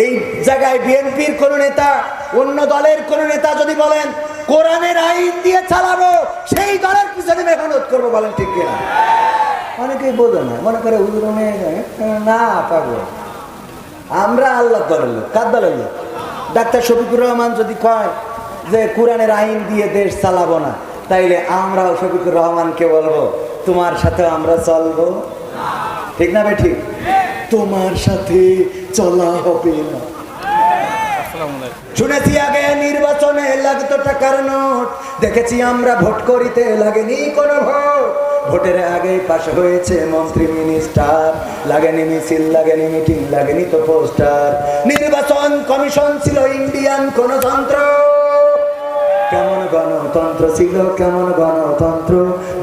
এই জায়গায় বিএনপির কোন নেতা, অন্য দলের কোন নেতা যদি বলেন, কোরআনের আইন দিয়ে চালাবো, সেই দলের পিছনে মেহনত করব বলেন ঠিক কিনা? অনেকেই বোঝে না, মনে করে হুজুর না, পাগল। আমরা আল্লাহ দলের লোক, কার দলের লোক? ডাক্তার শফিকুর রহমান যদি কয় যে, কোরআনের আইন দিয়ে দেশ চালাবো না, তাইলে আমরাও শফিকুর রহমানকে বলব, তোমার সাথে আমরা চলবো। ঠিক না ভাই, ঠিক? তোমার সাথে চলা হবে না। শুনেছি আগে নির্বাচনে লাগতো টাকার নোট। দেখেছি আমরা ভোট করিতে লাগেনি কোনো ভোট। ভোটের আগে পাশ হয়েছে মন্ত্রী মিনিস্টার। লাগেনি মিছিল লাগেনি মিটিং লাগেনি তো পোস্টার। নির্বাচন কমিশন ছিল ইন্ডিয়ান কোন যন্ত্র কেমন গণতন্ত্র ছিল কেমন গণতন্ত্র?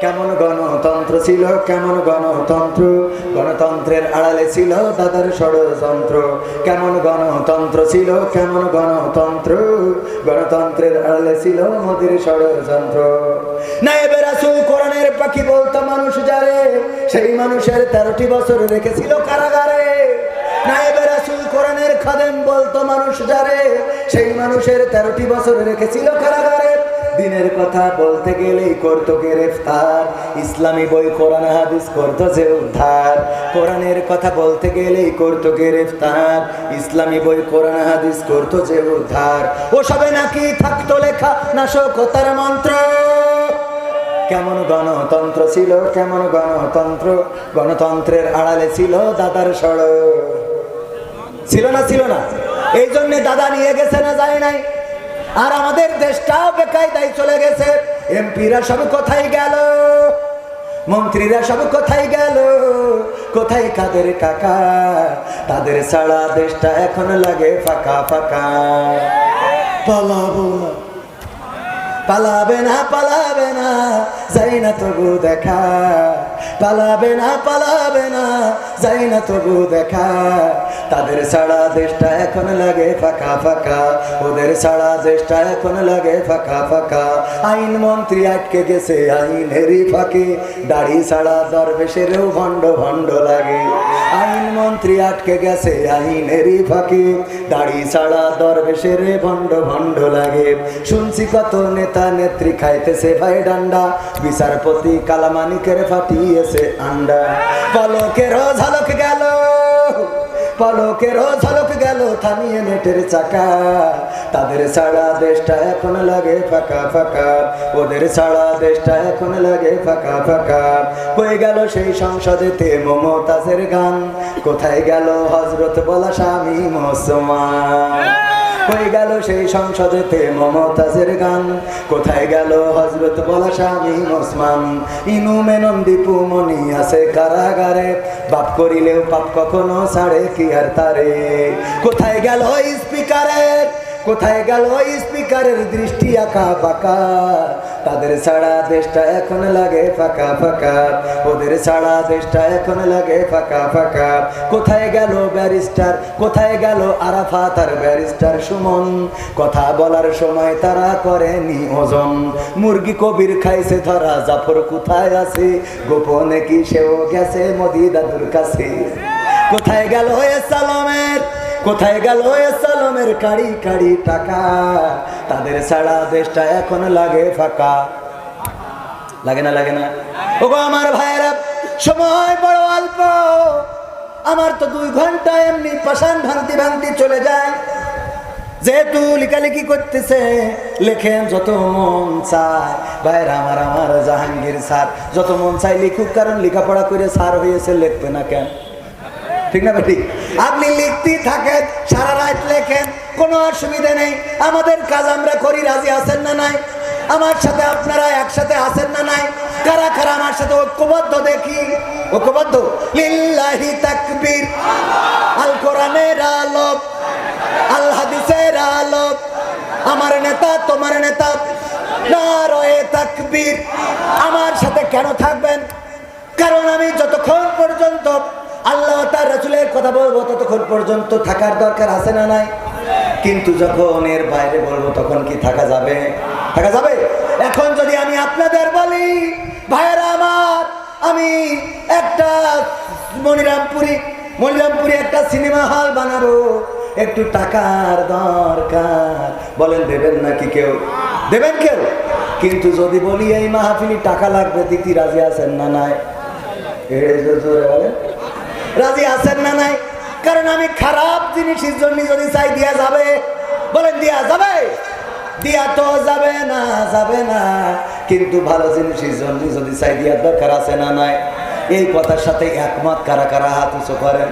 কেমন গণতন্ত্র ছিল, কেমন গণতন্ত্র? গণতন্ত্রের আড়ালে ছিল দাদার ষড়যন্ত্র। কেমন গণতন্ত্র ছিল, কেমন গণতন্ত্র? গণতন্ত্রের আড়ালে ছিল মোদির ষড়যন্ত্র। কোরআনের পাখি বলতো, মানুষ যারে, সেই মানুষের তেরোটি বছর রেখেছিল কারাগারে। কোরআনের খাদেম বলতো, মানুষ যারে, সেই মানুষের তেরোটি বছর রেখেছিল কারাগারে। দিনের কথা বলতে গেলেই করতো গ্রেফতার। ইসলামী বই, কোরআন, হাদিস করতো যে উদ্ধার। কোরআনের কথা বলতে গেলেই করতো গ্রেফতার। ইসলামী বই, কোরআন, হাদিস করতো যে উদ্ধার। ও ওসবে নাকি থাকতো লেখা নাশকতার মন্ত্র? কেমন গণতন্ত্র ছিল, কেমন গণতন্ত্র? গণতন্ত্রের আড়ালে ছিল দাদার সড়ক। ছিল না ছিল না। এই জন্য দাদা নিয়ে গেছে না যায় নাই। আর আমাদের দেশটাও বেকায়দায় চলে গেছে। এমপিরা সব কোথায় গেল? মন্ত্রীরা সব কোথায় গেল? কোথায় কাদের কাকা তাদের ছাড়া দেশটা এখন লাগে ফাঁকা ফাঁকা। পালাবো না। পালাবে না পালাবে না, যাই না তবু দেখা। পালাবে না পালাবে না, যাই না তবু দেখা। তাদের ছাড়া দেশটা এখন লাগে ফাঁকা ফাঁকা। ওদের ছাড়া দেশটা এখন লাগে ফাঁকা ফাঁকা। আইন মন্ত্রী আটকে গেছে, আইনেরই ফাঁকে। দাড়ি ছাড়া দরবেশেরও ভণ্ড ভণ্ড লাগে। আইন মন্ত্রী আটকে গেছে, আইনেরই ফাঁকে। দাড়ি ছাড়া দরবেশের ভণ্ড ভণ্ড লাগে। শুনছি কত নেতা নেত্রী খাইতেছে ভাই ডান্ডা। বিচারপতি কালামানিকের ফাটিয়েছে আন্ডা। পলকের ঝলক গেল পলকের ঝলক গেল থামিয়ে নেটের চাকা। তাদের ছাড়া দেশটা এখন লাগে ফাঁকা ফাঁকা। ওদের ছাড়া দেশটা এখন লাগে ফাঁকা ফাঁকা। কই গেল সেই সংসদেতে মমতাজের গান। কোথায় গেল হজরত বলা স্বামী মুসলমান? হয়ে গেল সেই সংসদেতে মমতাজের গান। কোথায় গেল হজরত বলা স্বামী ওসমান ইনু মেনন দীপু মনি আছে কারাগারে। বাপ করিলেও পাপ কখনো ছাড়ে, কি আর তারে? কোথায় গেল স্পিকারের? কোথায় গেল স্পিকারের দৃষ্টি আঁকা বাঁকা? তাদের ছাড়া দেশটা এখন লাগে ফাঁকা ফাঁকা। ওদের ছাড়া দেশটা এখন লাগে ফাঁকা ফাঁকা। কোথায় গেল ব্যারিস্টার? কোথায় গেল আরাফাত আর ব্যারিস্টার সুমন? কথা বলার সময় তারা করেনি ওজন। মুরগি কবির খাইছে ধরা, জাফর কোথায় আছে? গোপনে কি সেও গেছে মোদি দাদুর কাছে? কোথায় গেল এ সালামের কোথায় গেল সালামের কাড়ি কাড়ি টাকা? তাদের ছাড়া দেশটা এখন লাগে ফাঁকা। লাগে না লাগে না? ওগো আমার ভাইয়েরা, সময় বড় অল্প। আমার তো দুই ঘণ্টা এমনি পাশান ভাঙতি ভাঙতি চলে যায়। যেহেতু লেখালেখি করতেছে লেখেন যত মন চায়। ভাইরা আমার আমার জাহাঙ্গীর স্যার, যত মন চাই লিখুক, কারণ লেখাপড়া করে স্যার হয়েছে, লিখবে না কেন? ঠিক না বেটি আপনি লিখতে থাকেন, সারা রাত লেখেন, কোনো অসুবিধা নেই। আমাদের কাজ আমরা করি, রাজি আছেন না নাই? আমার সাথে আপনারা একসাথে আছেন না নাই? কারা কারা আমার সাথে ঐক্যবদ্ধ দেখি? ঐক্যবদ্ধ? লিল্লাহি তাকবীর। আল কোরআনের আলোক, আল হাদিসের আলোক। আমার নেতা, তোমার নেতা। নারয়ে তাকবীর। আমার সাথে কেন থাকবেন? কারণ আমি যতক্ষণ পর্যন্ত তার রসুলের কথা বলব ততক্ষণ পর্যন্ত থাকার দরকার আছে না নাই? কিন্তু যখন এর বাইরে বলব তখন কি থাকা যাবে? থাকা যাবে? এখন যদি আমি আপনাদের বলি, ভাইয়েরা আমার, আমি একটা মনিরামপুরি মনিরামপুরি একটা সিনেমা হল বানাবো। একটু টাকার দরকার। বলেন, দেবেন নাকি কেউ? দেবেন কেউ? কিন্তু যদি বলি, এই মাহফিলি টাকা লাগবে দিতি রাজি আছেন না নাই? জোরে বলেন। রাজি আছেন না নাই? কারণ আমি খারাপ জিনিসের জন্য যদি চাই, দিয়া যাবে। বলেন, দিয়া যাবে। দিয়া তো যাবে না যাবে না। কিন্তু ভালো জিনিসের জন্য যদি চাই দিয়ার দরকার আছে না নাই? এই কথার সাথে একমত, কারা কারা হাত উঁচু করেন?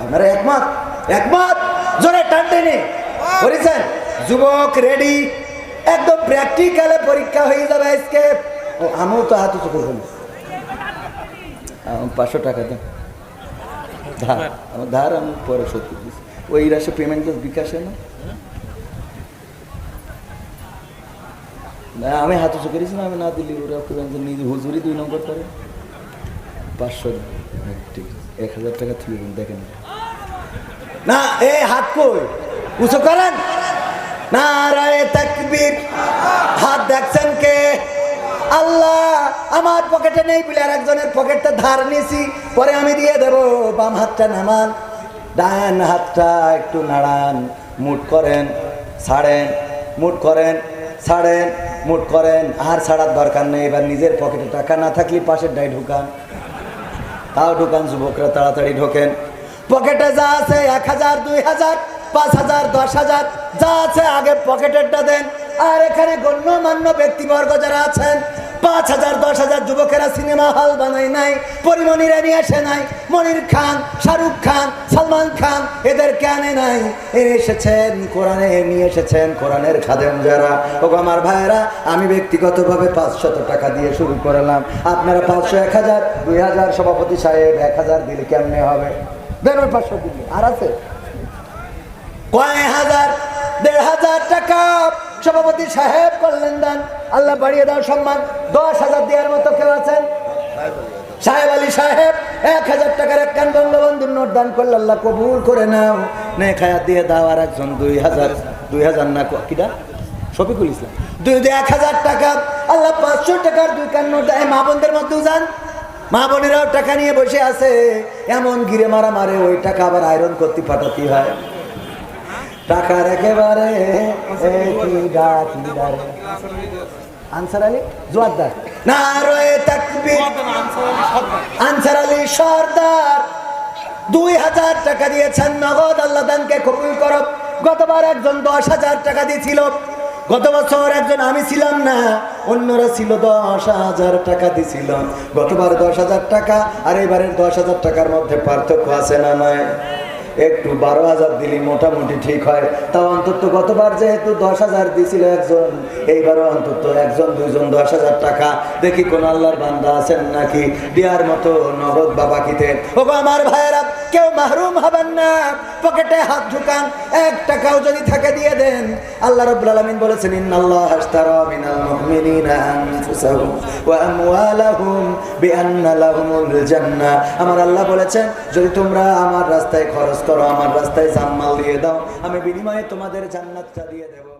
আপনারা একমত? একমত? জোরে টান টেনে। করেছেন? যুবক রেডি একদম প্র্যাকটিক্যালে পরীক্ষা হয়ে যাবে আজকে। ও, আমিও তো হাত উঁচু করবেন পাঁচশো টাকা দেন। ধার আমার ধার আমি পরে শোধ করে। দিচ্ছি ওই রাশে পেমেন্ট তো বিকাশে না? না আমি হাত উঁচু করেছি না আমি না দিলি ওরা নিজে হুজুরি দুই নম্বর করে। পাঁচশো ঠিক এক হাজার টাকা তুলে দেন দেখেন। না এ হাত কই? উঁচু করেন? না রায় তাকবীর। হাত দেখছেন কে? আল্লাহ, আমার পকেটে নেই বলে আর একজনের পকেটটা ধার নিছি, পরে আমি দিয়ে দেব, বাম হাতটা নামান, ডান হাতটা একটু নাড়ান, মুট করেন, ছাড়েন, মুট করেন, ছাড়েন, মুট করেন, আর ছাড়ার দরকার নেই, এবার নিজের পকেটে টাকা না থাকলে পাশের ডাই ঢুকান। তাও ঢুকান, যুবকরা তাড়াতাড়ি ঢোকেন। পকেটে যা আছে, এক হাজার, দুই হাজার, পাঁচ হাজার, দশ হাজার, যা আছে, আগে পকেটেরটা দেন। আর এখানে গণ্যমান্য ব্যক্তিবর্গ যারা আছেন পাঁচ হাজার, দশ হাজার যুবকেরা সিনেমা হল বানাই নাই পরিমণিরা নিয়ে আসে নাই, মনির খান, শাহরুখ খান, সালমান খান এদের কেনে নাই। এ এসেছেন কোরআনে নিয়ে এসেছেন কোরআনের খাদেম যারা। ও আমার ভাইয়েরা, আমি ব্যক্তিগতভাবে পাঁচশত টাকা দিয়ে শুরু করলাম। আপনারা পাঁচশো, এক হাজার, দুই হাজার, সভাপতি সাহেব, এক হাজার দিলে কেমনে হবে? দেন পাঁচশো দিলে আর আছে? কয় হাজার? দেড় হাজার টাকা। সভাপতি সাহেব করলেন দান। আল্লাহ বাড়িয়ে দাও সম্মান। দশ হাজার দেওয়ার মতো কেউ আছেন? সাহেব আলী সাহেব, এক হাজার টাকার এক কান বঙ্গবন্ধুর নোট দান করলে আল্লাহ কবুল করে নাও। নে দিয়ে দাও আর একজন দুই হাজার দুই হাজার না কিটা? শফিকুল ইসলাম। দুই এক হাজার টাকা। আল্লাহ পাঁচশো টাকার দুই কান নোট দেয়। মা বোনদের মধ্যেও যান। মা বোনেরাও টাকা নিয়ে বসে আছে। এমন গিরে মারা মারে ওই টাকা আবার আয়রন করতে পাঠাতে হয়। টাকার একেবারে। আনসার আলী, জোয়ারদার। না রয়ে তাকবীর। আনসার আলী সর্দার। দুই হাজার টাকা দিয়েছেন নগদ, আল্লাহ দানকে কবুল করো। গতবার একজন দশ হাজার টাকা দিয়েছিল। গত বছর একজন আমি ছিলাম না, অন্যরা ছিল দশ হাজার টাকা দিছিল গতবার দশ হাজার টাকা, আর এবারের দশ হাজার টাকার মধ্যে পার্থক্য আছে না নয়? একটু বারো হাজার দিলি, মোটামুটি ঠিক হয়। তাও অন্তত গতবার যেহেতু দশ হাজার দিছিল একজন, এইবারও অন্তত একজন, দুইজন দশ হাজার টাকা। দেখি কোন আল্লাহর বান্দা আছেন নাকি? দেওয়ার মতো নগদ বাবাকিতে। ও গো আমার ভাইয়েরা কেউ মাহরুম হবেন না। পকেটে হাত ঢুকান, এক টাকাও যদি থাকে দিয়ে দেন। আল্লাহ রব্বুল আলামিন বলেছেন, ইন্নাল্লাহ আশতারা মিনাল মুমিনিনা আনফুসাহুম ওয়া আমওয়ালাহুম বিআন্না লাহুমুল জান্নাহ আমার আল্লাহ বলেছেন, যদি তোমরা আমার রাস্তায় খরচ করো, আমার রাস্তায় জানমাল দিয়ে দাও, আমি বিনিময়ে তোমাদের জান্নাতটা দিয়ে দেবো।